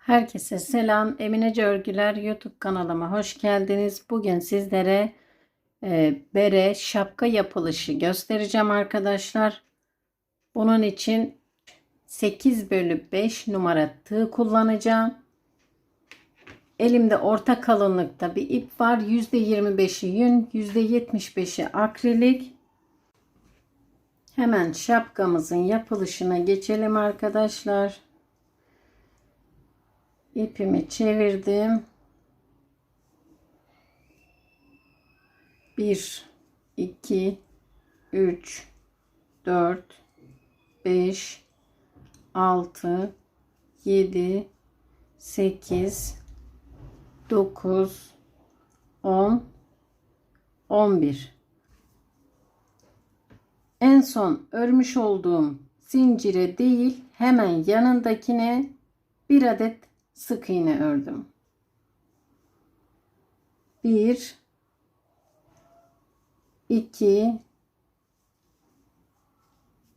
Herkese selam. Eminece Örgüler YouTube kanalıma hoş geldiniz. Bugün sizlere e, bere şapka yapılışı göstereceğim arkadaşlar. Bunun için 8 bölü 5 numara tığ kullanacağım. Elimde orta kalınlıkta bir ip var. %25'i yün, %75'i akrilik. Hemen şapkamızın yapılışına geçelim arkadaşlar. İpimi çevirdim. 1 2 3 4 5 6 7 8 9 10 11 En son örmüş olduğum zincire değil hemen yanındakine bir adet sık iğne ördüm. 1 2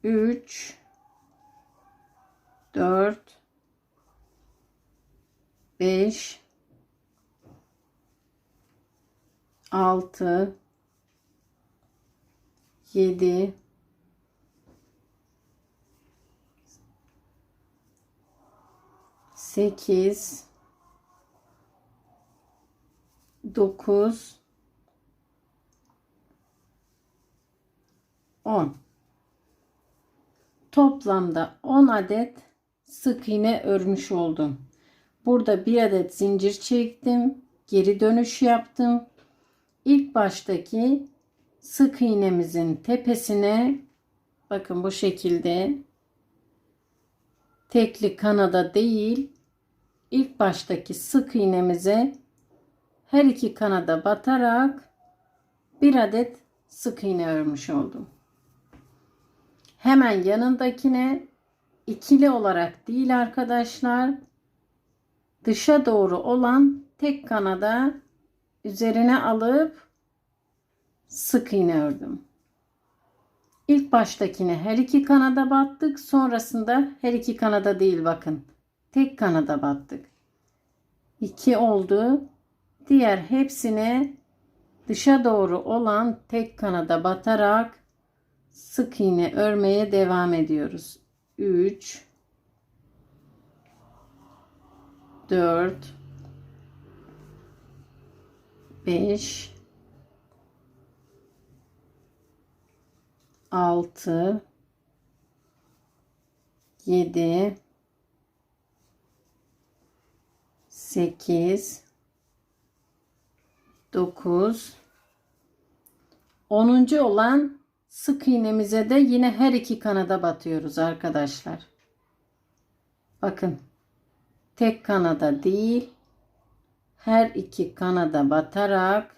3 4 5 6 7 8 9 10 Toplamda 10 adet sık iğne örmüş oldum. Burada bir adet zincir çektim. Geri dönüş yaptım. İlk baştaki sık iğnemizin tepesine bakın bu şekilde tekli kanada değil ilk baştaki sık iğnemize her iki kanada batarak bir adet sık iğne örmüş oldum. Hemen yanındakine ikili olarak değil arkadaşlar dışa doğru olan tek kanada üzerine alıp sık iğne ördüm. İlk baştakine her iki kanada battık. Sonrasında her iki kanada değil bakın. Tek kanada battık. 2 oldu. Diğer hepsine dışa doğru olan tek kanada batarak sık iğne örmeye devam ediyoruz. 3 4 5 6 7 8 9 10. olan sık iğnemize de yine her iki kanada batıyoruz arkadaşlar. Bakın. Tek kanada değil, her iki kanada batarak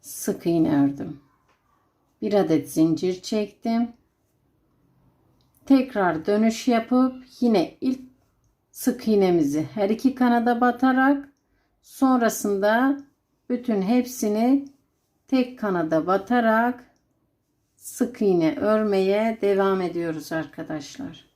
sık iğne ördüm. Bir adet zincir çektim. Tekrar dönüş yapıp yine ilk sık iğnemizi her iki kanada batarak sonrasında bütün hepsini tek kanada batarak sık iğne örmeye devam ediyoruz arkadaşlar.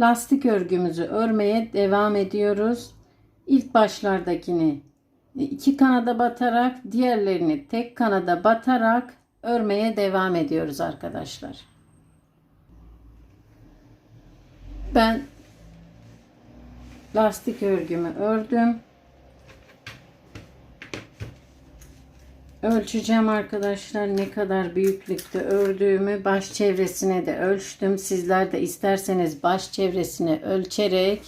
Lastik örgümüzü örmeye devam ediyoruz. İlk başlardakini iki kanada batarak diğerlerini tek kanada batarak örmeye devam ediyoruz arkadaşlar. Ben lastik örgümü ördüm. Ölçeceğim arkadaşlar ne kadar büyüklükte ördüğümü baş çevresine de ölçtüm. Sizler de isterseniz baş çevresine ölçerek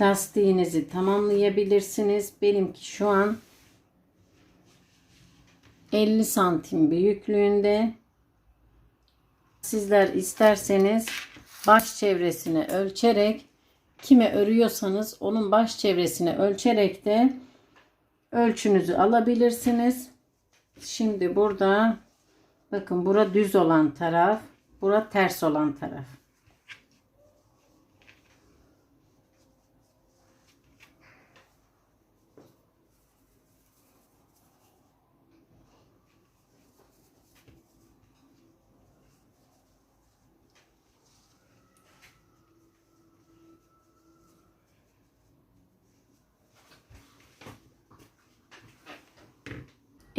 lastiğinizi tamamlayabilirsiniz. Benimki şu an 50 santim büyüklüğünde. Sizler isterseniz baş çevresini ölçerek kime örüyorsanız onun baş çevresini ölçerek de ölçünüzü alabilirsiniz. Şimdi burada bakın bura düz olan taraf, bura ters olan taraf.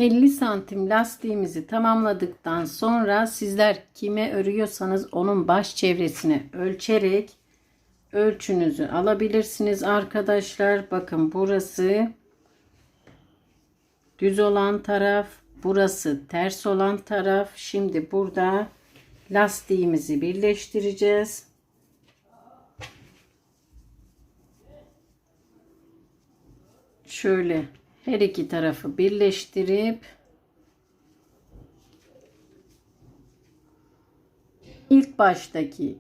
...50 santim lastiğimizi tamamladıktan sonra sizler kime örüyorsanız onun baş çevresini ölçerek ölçünüzü alabilirsiniz arkadaşlar. Bakın burası düz olan taraf, burası ters olan taraf. Şimdi burada lastiğimizi birleştireceğiz. Şöyle her iki tarafı birleştirip ilk baştaki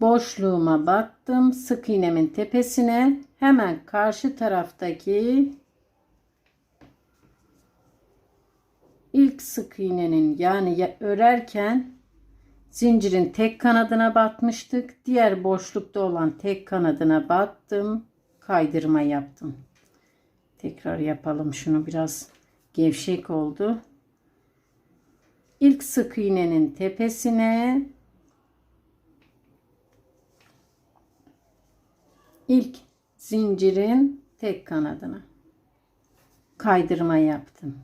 boşluğuma battım. Sık iğnemin tepesine hemen karşı taraftaki ilk sık iğnenin yani örerken zincirin tek kanadına batmıştık. Diğer boşlukta olan tek kanadına battım. Kaydırma yaptım. Tekrar yapalım şunu biraz gevşek oldu. İlk sık iğnenin tepesine ilk zincirin tek kanadına kaydırma yaptım.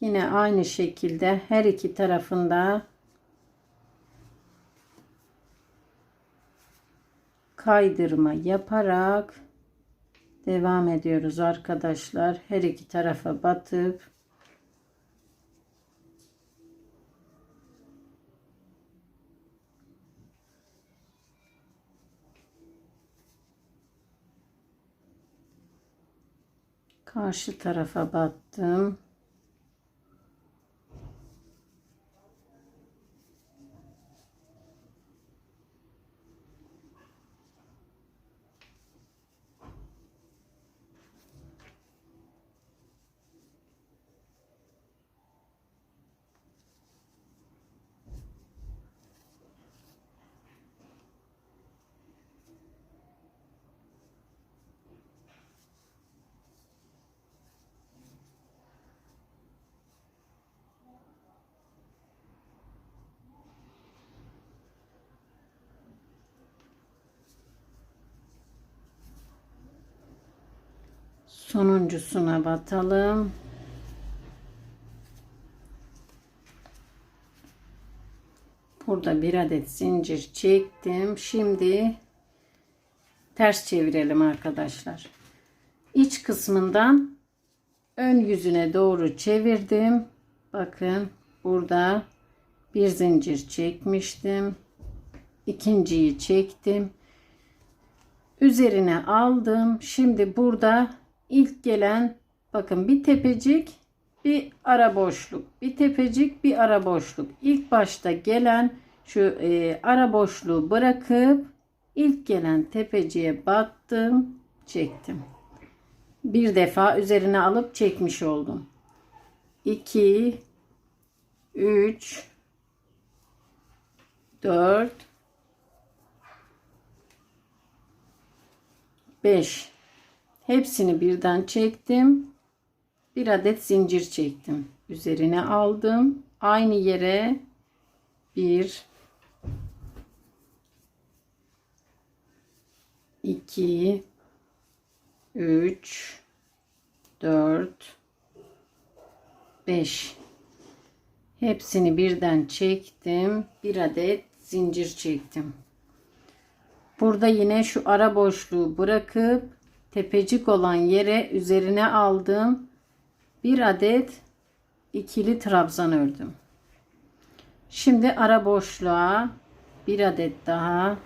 Yine aynı şekilde her iki tarafında kaydırma yaparak devam ediyoruz arkadaşlar. Her iki tarafa batıp karşı tarafa battım. Sonuncusuna batalım. Burada bir adet zincir çektim. Şimdi ters çevirelim arkadaşlar. İç kısmından ön yüzüne doğru çevirdim. Bakın burada bir zincir çekmiştim. İkinciyi çektim. Üzerine aldım. Şimdi burada ilk gelen bakın bir tepecik bir ara boşluk. Bir tepecik bir ara boşluk. İlk başta gelen şu e, ara boşluğu bırakıp ilk gelen tepeciye battım çektim. Bir defa üzerine alıp çekmiş oldum. 2 3 4 5 Hepsini birden çektim. Bir adet zincir çektim. Üzerine aldım. Aynı yere bir iki üç dört beş hepsini birden çektim. Bir adet zincir çektim. Burada yine şu ara boşluğu bırakıp tepecik olan yere üzerine aldığım bir adet ikili trabzan ördüm. Şimdi ara boşluğa bir adet daha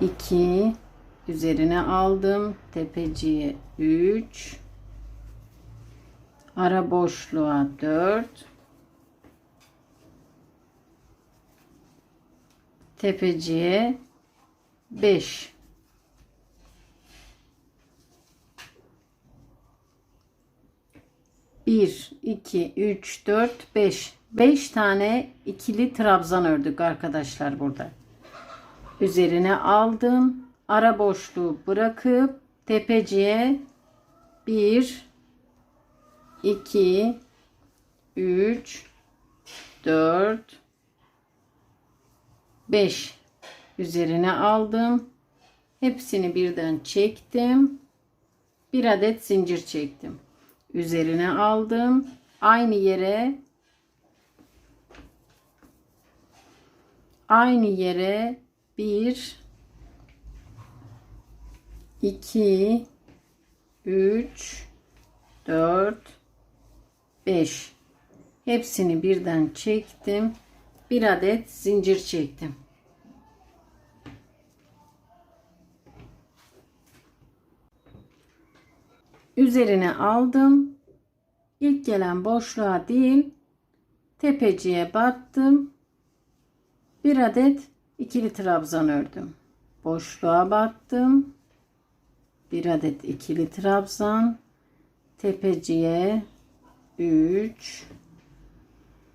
iki üzerine aldım. Tepeciye 3 ara boşluğa 4 tepeciye 5 1 2 3 4 5 5 tane ikili trabzan ördük arkadaşlar burada. Üzerine aldım. Ara boşluğu bırakıp tepeciye 1 2 3 4 5 üzerine aldım. Hepsini birden çektim. Bir adet zincir çektim. Üzerine aldım. Aynı yere aynı yere 1 2 3 4 5 hepsini birden çektim. Bir adet zincir çektim. Üzerine aldım. İlk gelen boşluğa değil tepeciye battım. Bir adet ikili trabzan ördüm. Boşluğa battım. Bir adet ikili trabzan. Tepeciye 3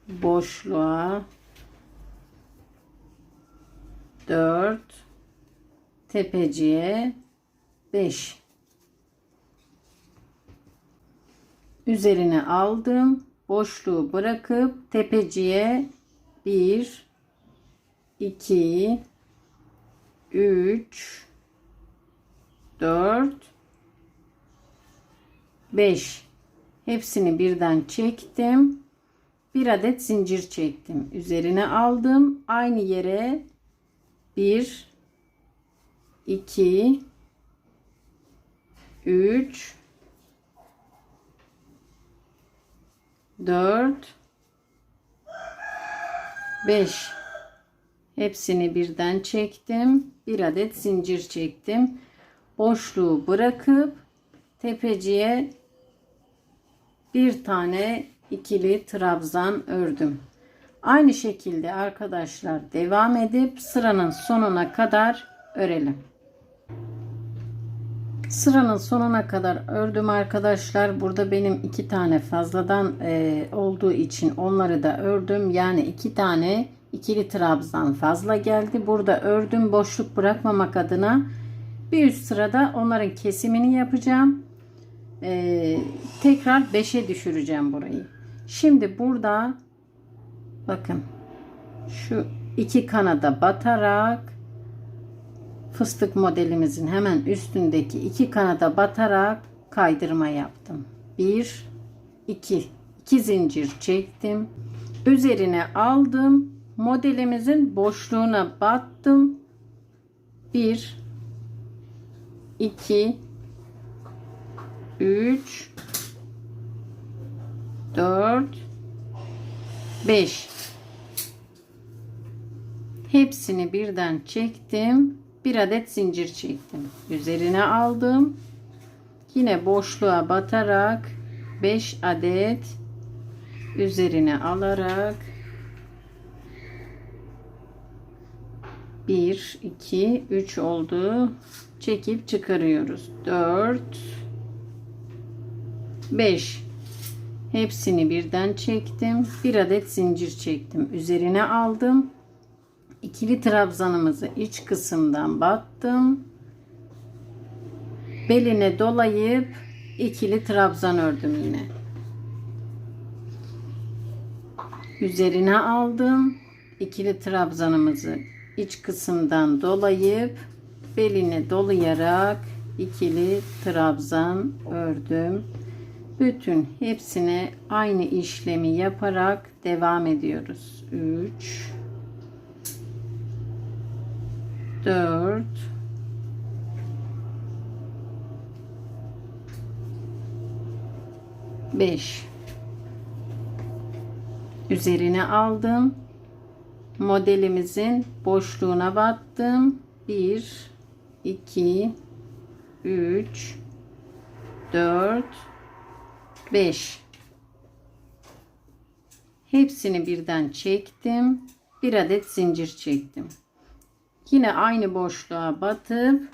boşluğa 4 tepeciye 5 üzerine aldım. Boşluğu bırakıp tepeciye 1 2 3 4 5 hepsini birden çektim. Bir adet zincir çektim. Üzerine aldım. Aynı yere 1 2 3 4 5 hepsini birden çektim. Bir adet zincir çektim. Boşluğu bırakıp tepeciye bir tane ikili trabzan ördüm. Aynı şekilde arkadaşlar devam edip sıranın sonuna kadar örelim sıranın sonuna kadar ördüm arkadaşlar. Burada benim iki tane fazladan e, olduğu için onları da ördüm. Yani iki tane ikili trabzan fazla geldi. Burada ördüm boşluk bırakmamak adına. Bir üst sırada onların kesimini yapacağım. E, tekrar 5'e düşüreceğim burayı. Şimdi burada bakın şu iki kanada batarak fıstık modelimizin hemen üstündeki iki kanada batarak kaydırma yaptım. 1 2 2 zincir çektim. Üzerine aldım. Modelimizin boşluğuna battım. 1 2 3 4 5 Hepsini birden çektim bir adet zincir çektim. Üzerine aldım. Yine boşluğa batarak 5 adet üzerine alarak 1 2 3 oldu. Çekip çıkarıyoruz. 4 5 Hepsini birden çektim. Bir adet zincir çektim. Üzerine aldım ikili trabzanımızı iç kısımdan battım. Beline dolayıp ikili trabzan ördüm yine. Üzerine aldım. ikili trabzanımızı iç kısımdan dolayıp beline dolayarak ikili trabzan ördüm. Bütün hepsine aynı işlemi yaparak devam ediyoruz. 3 4 5 üzerine aldım. Modelimizin boşluğuna battım 1 2 3 4 5 hepsini birden çektim. Bir adet zincir çektim Yine aynı boşluğa batıp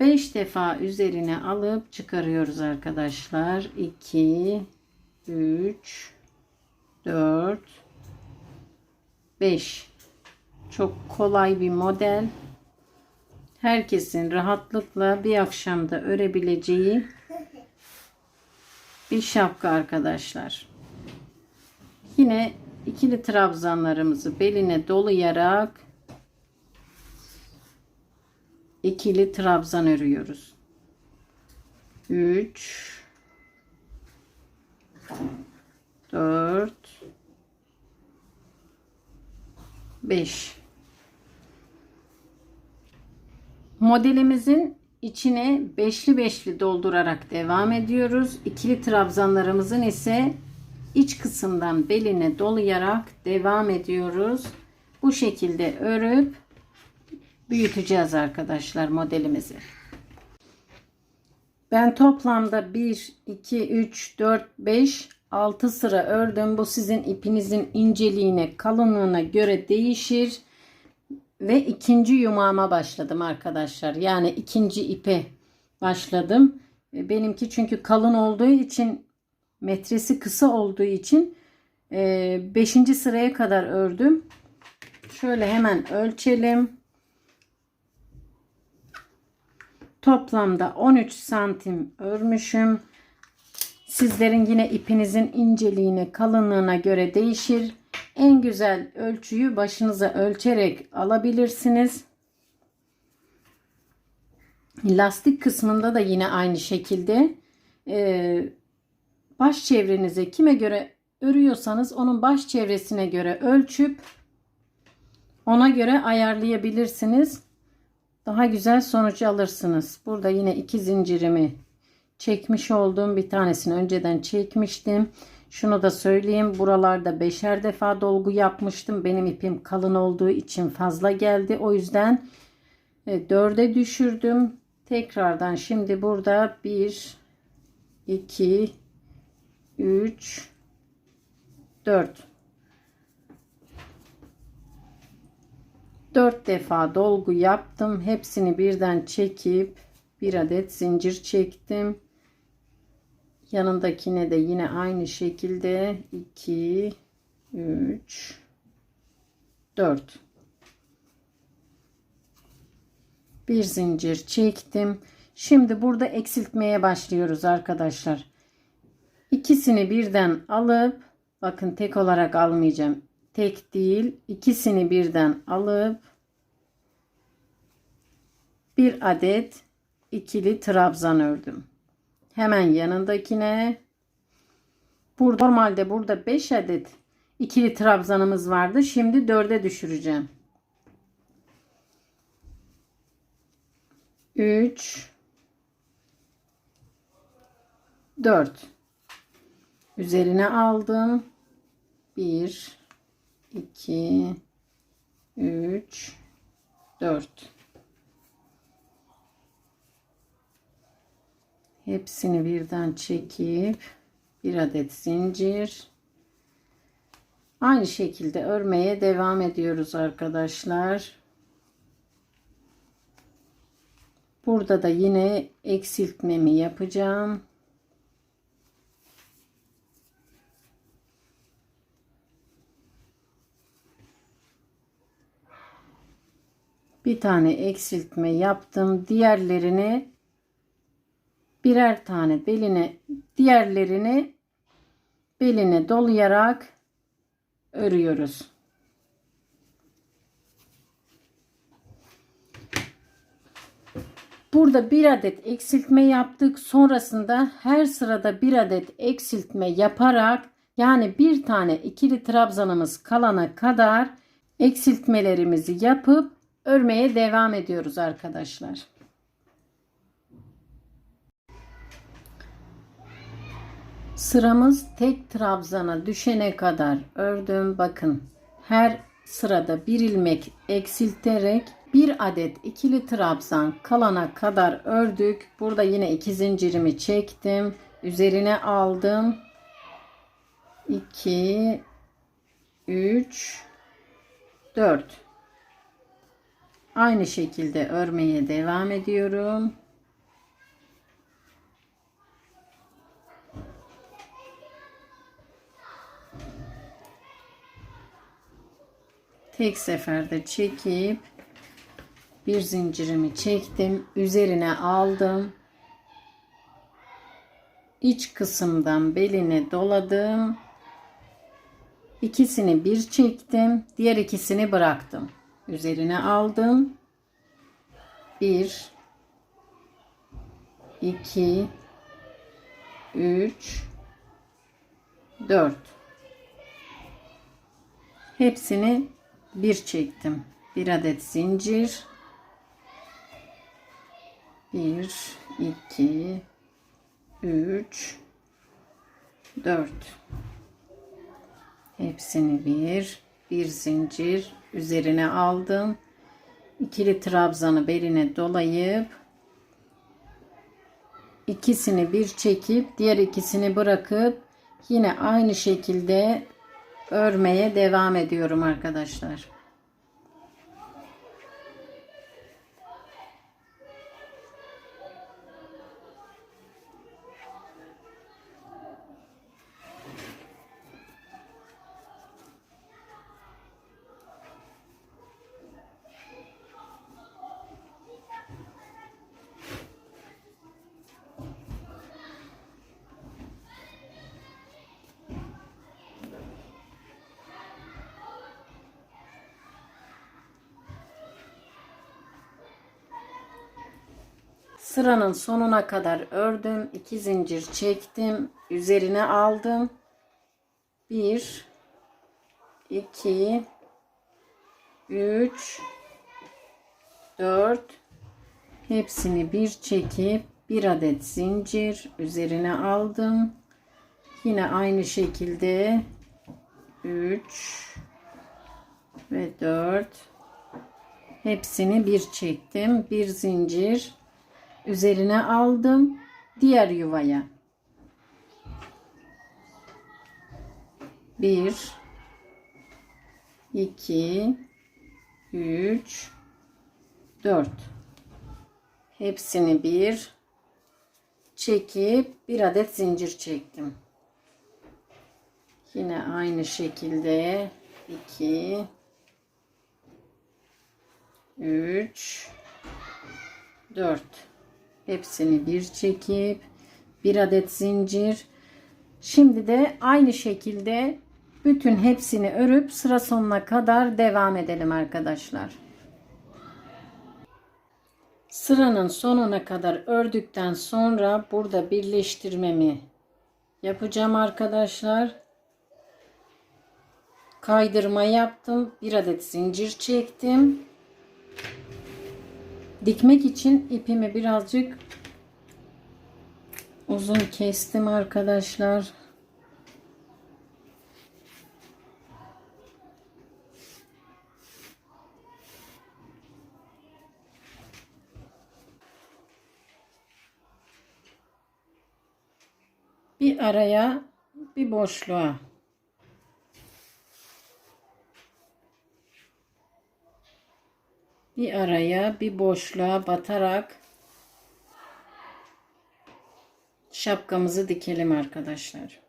5 defa üzerine alıp çıkarıyoruz arkadaşlar. 2 3 4 5 Çok kolay bir model. Herkesin rahatlıkla bir akşamda örebileceği bir şapka arkadaşlar. Yine ikili trabzanlarımızı beline dolayarak ikili trabzan örüyoruz. 3 4 5 Modelimizin içine beşli beşli doldurarak devam ediyoruz. İkili trabzanlarımızın ise iç kısımdan beline dolayarak devam ediyoruz. Bu şekilde örüp büyüteceğiz arkadaşlar modelimizi. Ben toplamda 1, 2, 3, 4, 5, 6 sıra ördüm. Bu sizin ipinizin inceliğine, kalınlığına göre değişir. Ve ikinci yumağıma başladım arkadaşlar. Yani ikinci ipe başladım. Benimki çünkü kalın olduğu için metresi kısa olduğu için 5. sıraya kadar ördüm. Şöyle hemen ölçelim. Toplamda 13 santim örmüşüm. Sizlerin yine ipinizin inceliğine, kalınlığına göre değişir. En güzel ölçüyü başınıza ölçerek alabilirsiniz. Lastik kısmında da yine aynı şekilde e, baş çevrenize kime göre örüyorsanız onun baş çevresine göre ölçüp ona göre ayarlayabilirsiniz. Daha güzel sonuç alırsınız. Burada yine iki zincirimi çekmiş olduğum bir tanesini önceden çekmiştim. Şunu da söyleyeyim. Buralarda beşer defa dolgu yapmıştım. Benim ipim kalın olduğu için fazla geldi. O yüzden e, dörde düşürdüm. Tekrardan şimdi burada bir, iki, üç, dört. Dört defa dolgu yaptım. Hepsini birden çekip bir adet zincir çektim. Yanındakine de yine aynı şekilde 2 3 4 bir zincir çektim. Şimdi burada eksiltmeye başlıyoruz arkadaşlar. İkisini birden alıp bakın tek olarak almayacağım. Tek değil, ikisini birden alıp bir adet ikili trabzan ördüm. Hemen yanındakine burada normalde burada 5 adet ikili trabzanımız vardı. Şimdi 4'e düşüreceğim. 3 4 üzerine aldım. 1 2 3 4 hepsini birden çekip bir adet zincir. Aynı şekilde örmeye devam ediyoruz arkadaşlar. Burada da yine eksiltmemi yapacağım. Bir tane eksiltme yaptım. Diğerlerini birer tane beline diğerlerini beline dolayarak örüyoruz. Burada bir adet eksiltme yaptık. Sonrasında her sırada bir adet eksiltme yaparak yani bir tane ikili trabzanımız kalana kadar eksiltmelerimizi yapıp örmeye devam ediyoruz arkadaşlar. Sıramız tek trabzana düşene kadar ördüm. Bakın her sırada bir ilmek eksilterek bir adet ikili trabzan kalana kadar ördük. Burada yine iki zincirimi çektim. Üzerine aldım. 2 3 4 Aynı şekilde örmeye devam ediyorum. Tek seferde çekip bir zincirimi çektim. Üzerine aldım. İç kısımdan beline doladım. İkisini bir çektim. Diğer ikisini bıraktım. Üzerine aldım. Bir, iki, üç, dört. Hepsini bir çektim. Bir adet zincir. Bir, iki, üç, dört. Hepsini bir, bir zincir üzerine aldım. İkili trabzanı beline dolayıp ikisini bir çekip diğer ikisini bırakıp yine aynı şekilde örmeye devam ediyorum arkadaşlar. Sıranın sonuna kadar ördüm. 2 zincir çektim. Üzerine aldım. 1 2 3 4 Hepsini bir çekip bir adet zincir üzerine aldım. Yine aynı şekilde 3 ve 4 hepsini bir çektim. Bir zincir üzerine aldım diğer yuvaya. Bir, iki, üç, dört. Hepsini bir çekip bir adet zincir çektim. Yine aynı şekilde iki, üç, dört. Hepsini bir çekip bir adet zincir. Şimdi de aynı şekilde bütün hepsini örüp sıra sonuna kadar devam edelim arkadaşlar. Sıranın sonuna kadar ördükten sonra burada birleştirmemi yapacağım arkadaşlar. Kaydırma yaptım. Bir adet zincir çektim. Dikmek için ipimi birazcık uzun kestim arkadaşlar. Bir araya bir boşluğa bir araya bir boşluğa batarak şapkamızı dikelim arkadaşlar.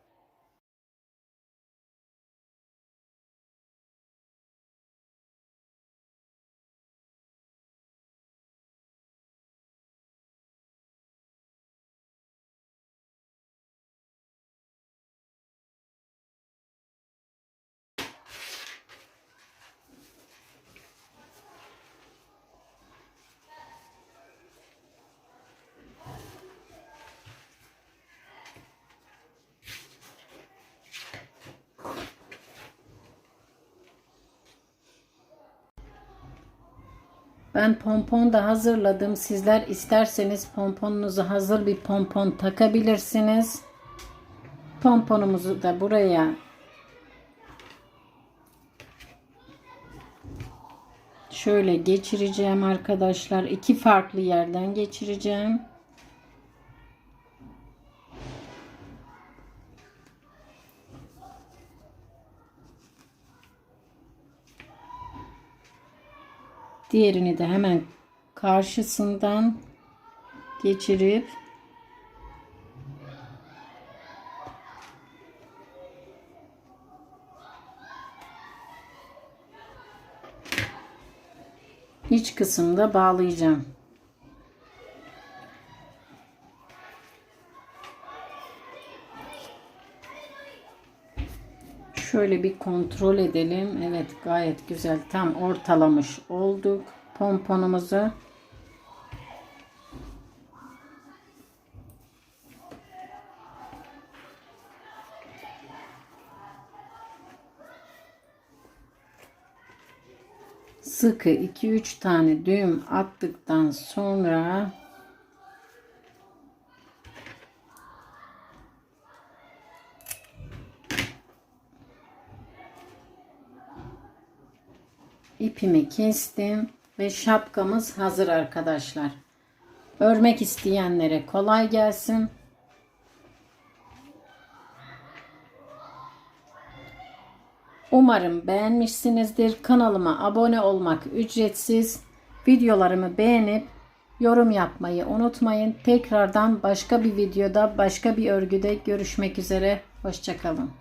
Ben pompon da hazırladım. Sizler isterseniz pomponunuzu hazır bir pompon takabilirsiniz. Pomponumuzu da buraya şöyle geçireceğim arkadaşlar. İki farklı yerden geçireceğim. Diğerini de hemen karşısından geçirip iç kısımda bağlayacağım. Şöyle bir kontrol edelim. Evet gayet güzel. Tam ortalamış olduk pomponumuzu. Sıkı 2-3 tane düğüm attıktan sonra ipimi kestim ve şapkamız hazır arkadaşlar. Örmek isteyenlere kolay gelsin. Umarım beğenmişsinizdir. Kanalıma abone olmak ücretsiz. Videolarımı beğenip yorum yapmayı unutmayın. Tekrardan başka bir videoda, başka bir örgüde görüşmek üzere. Hoşçakalın.